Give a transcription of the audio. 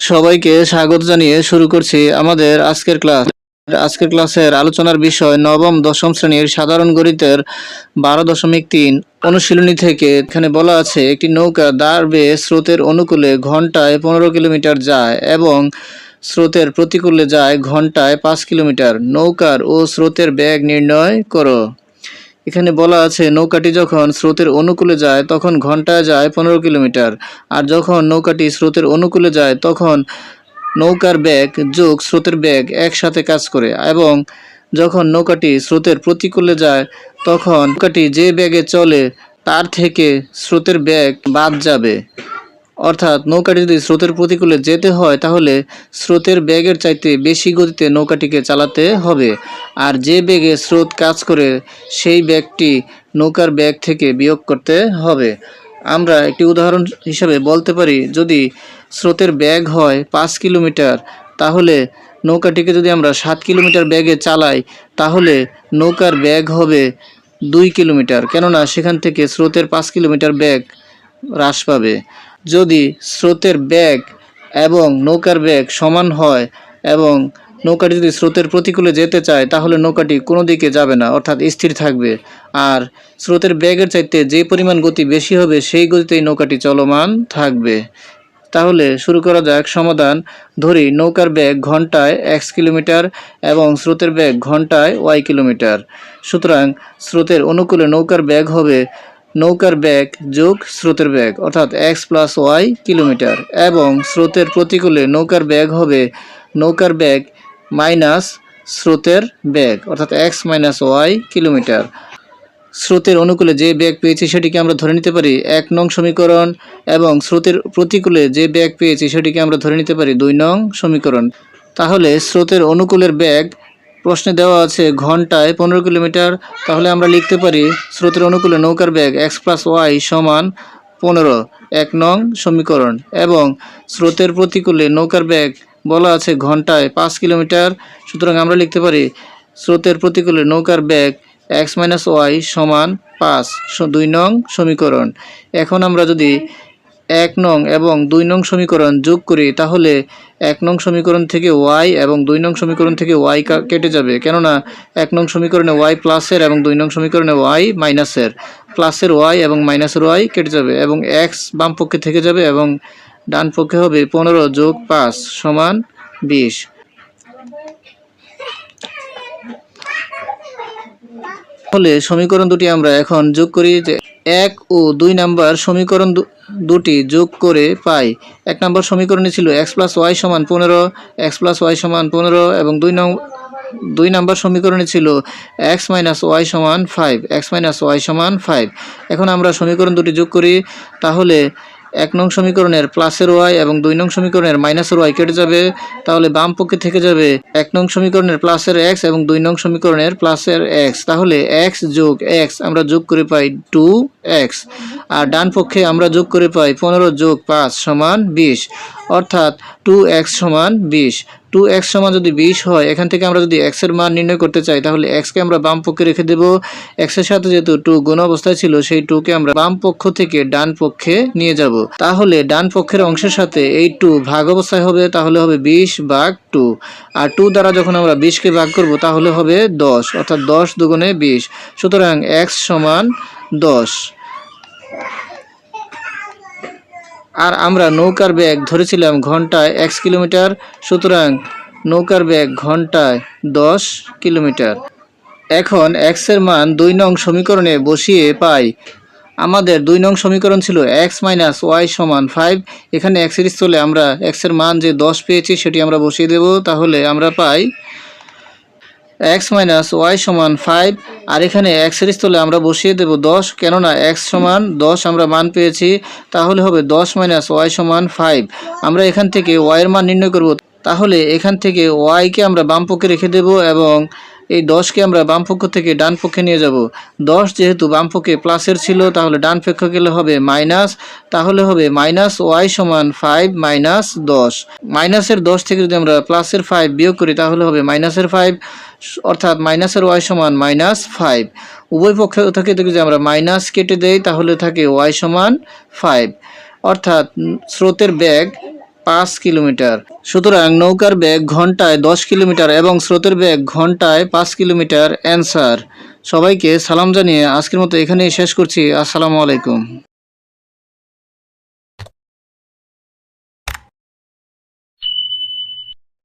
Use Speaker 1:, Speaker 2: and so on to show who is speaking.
Speaker 1: সবাইকে স্বাগত জানিয়ে শুরু করছি আমাদের আজকের ক্লাস। আজকের ক্লাসের আলোচনার বিষয় নবম, দশম শ্রেণির সাধারণ গণিতের বারো দশমিক তিন অনুশীলনী থেকে। এখানে বলা আছে, একটি নৌকা দাঁড় বেয়ে স্রোতের অনুকূলে ঘন্টায় পনেরো কিলোমিটার যায় এবং স্রোতের প্রতিকূলে যায় ঘন্টায় পাঁচ কিলোমিটার। নৌকার ও স্রোতের বেগ নির্ণয় করো। এখানে বলা আছে, নৌকাটি যখন স্রোতের অনুকূলে যায়, তখন ঘন্টায় যায় পনেরো কিলোমিটার। আর যখন নৌকাটি স্রোতের অনুকূলে যায়, তখন নৌকার ব্যাগ যোগ স্রোতের ব্যাগ একসাথে কাজ করে। এবং যখন নৌকাটি স্রোতের প্রতিকূলে যায়, তখন নৌকাটি যে ব্যাগে চলে, তার থেকে স্রোতের ব্যাগ বাদ যাবে। অর্থাৎ নৌকাটি যদি স্রোতের প্রতিকূলে যেতে হয়, তাহলে স্রোতের ব্যাগের চাইতে বেশি গতিতে নৌকাটিকে চালাতে হবে। আর যে বেগে স্রোত কাজ করে, সেই ব্যাগটি নৌকার ব্যাগ থেকে বিয়োগ করতে হবে। আমরা একটি উদাহরণ হিসাবে বলতে পারি, যদি স্রোতের ব্যাগ হয় পাঁচ কিলোমিটার, তাহলে নৌকাটিকে যদি আমরা সাত কিলোমিটার ব্যাগে চালাই, তাহলে নৌকার ব্যাগ হবে দুই কিলোমিটার। কেননা সেখান থেকে স্রোতের পাঁচ কিলোমিটার ব্যাগ হ্রাস পাবে। যদি স্রোতের ব্যাগ এবং নৌকার ব্যাগ সমান হয় এবং নৌকাটি যদি স্রোতের প্রতিকূলে যেতে চায়, তাহলে নৌকাটি কোনো দিকে যাবে না, অর্থাৎ স্থির থাকবে। আর স্রোতের ব্যাগের চাইতে যে পরিমাণ গতি বেশি হবে, সেই গতিতেই নৌকাটি চলমান থাকবে। তাহলে শুরু করা যাক সমাধান। ধরি, নৌকার ব্যাগ ঘন্টায় এক্স কিলোমিটার এবং স্রোতের ব্যাগ ঘন্টায় ওয়াই কিলোমিটার। সুতরাং স্রোতের অনুকূলে নৌকার ব্যাগ হবে নৌকার ব্যাগ যোগ স্রোতের ব্যাগ অর্থাৎ এক্স প্লাস ওয়াই কিলোমিটার, এবং স্রোতের প্রতিকূলে নৌকার ব্যাগ হবে নৌকার ব্যাগ মাইনাস স্রোতের ব্যাগ অর্থাৎ এক্স মাইনাস ওয়াই কিলোমিটার। স্রোতের অনুকূলে যে ব্যাগ পেয়েছি সেটিকে আমরা ধরে নিতে পারি এক নং সমীকরণ, এবং স্রোতের প্রতিকূলে যে ব্যাগ পেয়েছি সেটিকে আমরা ধরে নিতে পারি দুই নং সমীকরণ। তাহলে স্রোতের অনুকূলের ব্যাগ প্রশ্নে দেওয়া আছে, ঘন্টায় পনেরো কিলোমিটার, তাহলে আমরা লিখতে পারি স্রোতের অনুকূলে নৌকার ব্যাগ এক্স প্লাস ওয়াই সমান পনেরো, এক নং সমীকরণ। এবং স্রোতের প্রতিকূলে নৌকার ব্যাগ বলা আছে ঘন্টায় পাঁচ কিলোমিটার, সুতরাং আমরা লিখতে পারি স্রোতের প্রতিকূলে নৌকার ব্যাগ এক্স মাইনাস ওয়াই সমান পাঁচ দুই নং সমীকরণ। এখন আমরা যদি এক নং এবং দুই নং সমীকরণ যোগ করি, তাহলে এক নং সমীকরণ থেকে ওয়াই এবং দুই নং সমীকরণ থেকে ওয়াই কেটে যাবে। কেননা এক নং সমীকরণে ওয়াই প্লাসের এবং দুই নং সমীকরণে ওয়াই মাইনাসের প্লাসের ওয়াই এবং মাইনাসের ওয়াই কেটে যাবে এবং এক্স বাম পক্ষে থেকে যাবে এবং ডান পক্ষে হবে পনেরো যোগ পাঁচ সমান বিশ। তাহলে সমীকরণ দুটি আমরা এখন যোগ করি যে এক ও দুই নাম্বার সমীকরণ দুটি যোগ করে পাই। এক নম্বর সমীকরণে ছিল এক্স প্লাস ওয়াই সমান পনেরো এক্স প্লাস ওয়াই সমান পনেরো এবং দুই নং দুই নাম্বার সমীকরণে ছিল এক্স মাইনাস ওয়াই সমান ফাইভ এক্স মাইনাস ওয়াই সমান ফাইভ এখন আমরা সমীকরণ দুটি যোগ করি, তাহলে এক নং সমীকরণের প্লাসের ওয়াই এবং দুই নং সমীকরণের মাইনাসের ওয়াই কেটে যাবে, তাহলে বাম পক্ষে থেকে যাবে এক নং সমীকরণের প্লাসের এক্স এবং দুই নং সমীকরণের প্লাসের এক্স তাহলে এক্স যোগ এক্স আমরা যোগ করে পাই টু এক্স আর ডান পক্ষে আমরা যোগ করে পাই পনেরো যোগ পাঁচ সমান বিশ। অর্থাৎ টু এক্স সমান বিশ। টু এক্স সমান যদি বিশ হয়, এখান থেকে আমরা যদি এক্সের মান নির্ণয় করতে চাই, তাহলে এক্সকে আমরা বাম পক্ষে রেখে দেব। এক্সের সাথে যেহেতু টু গুণ অবস্থায় ছিল, সেই টুকে আমরা বাম পক্ষ থেকে ডান পক্ষে নিয়ে যাব। তাহলে ডান পক্ষের অংশের সাথে এই টু ভাগ অবস্থায় হবে, তাহলে হবে বিশ ভাগ টু আর টু দ্বারা যখন আমরা বিশকে ভাগ করব, তাহলে হবে দশ, অর্থাৎ দশ দুগুণে বিশ। সুতরাং এক্স সমান দশ। আর আমরা নৌকার ব্যাগ ধরেছিলাম ঘন্টায় এক্স কিলোমিটার, সুতরাং নৌকার ব্যাগ ঘন্টায় দশ কিলোমিটার। এখন এক্সের মান দুই নং সমীকরণে বসিয়ে পাই। আমাদের দুই নং সমীকরণ ছিল এক্স মাইনাস ওয়াই সমান ফাইভ এখানে এক্সের স্থলে আমরা এক্সের মান যে দশ পেয়েছি সেটি আমরা বসিয়ে দেব। তাহলে আমরা পাই এক্স মাইনাস ওয়াই সমান ফাইভ, আর এখানে এক্সের স্থলে আমরা বসিয়ে দেব দশ, কেননা এক্স সমান দশ আমরা মান পেয়েছি, তাহলে হবে দশ মাইনাস ওয়াই সমান ফাইভ। আমরা এখান থেকে ওয়াইয়ের মান নির্ণয় করব, তাহলে এখান থেকে ওয়াইকে আমরা বাম পক্ষে রেখে দেব এবং এই দশকে আমরা বাম পক্ষ থেকে ডান পক্ষে নিয়ে যাব। দশ যেহেতু বাম পক্ষে প্লাসের ছিল, তাহলে ডান পক্ষ গেলে হবে মাইনাস, তাহলে হবে মাইনাস ওয়াই সমান ফাইভ মাইনাস দশ। মাইনাসের দশ থেকে যদি আমরা প্লাসের ফাইভ বিয়োগ করি, তাহলে হবে মাইনাসের ফাইভ, অর্থাৎ মাইনাসের ওয়াই সমান মাইনাস ফাইভ। উভয় পক্ষ থেকে যদি আমরা মাইনাস কেটে দেই, তাহলে থাকে ওয়াই সমান ফাইভ। অর্থাৎ স্রোতের ব্যাগ পাঁচ কিলোমিটার। সুতরাং নৌকার বেগ ঘন্টায় দশ কিলোমিটার এবং স্রোতের বেগ ঘন্টায় পাঁচ কিলোমিটার। অ্যান্সার। সবাইকে সালাম জানিয়ে আজকের মতো এখানেই শেষ করছি। আসসালামু আলাইকুম।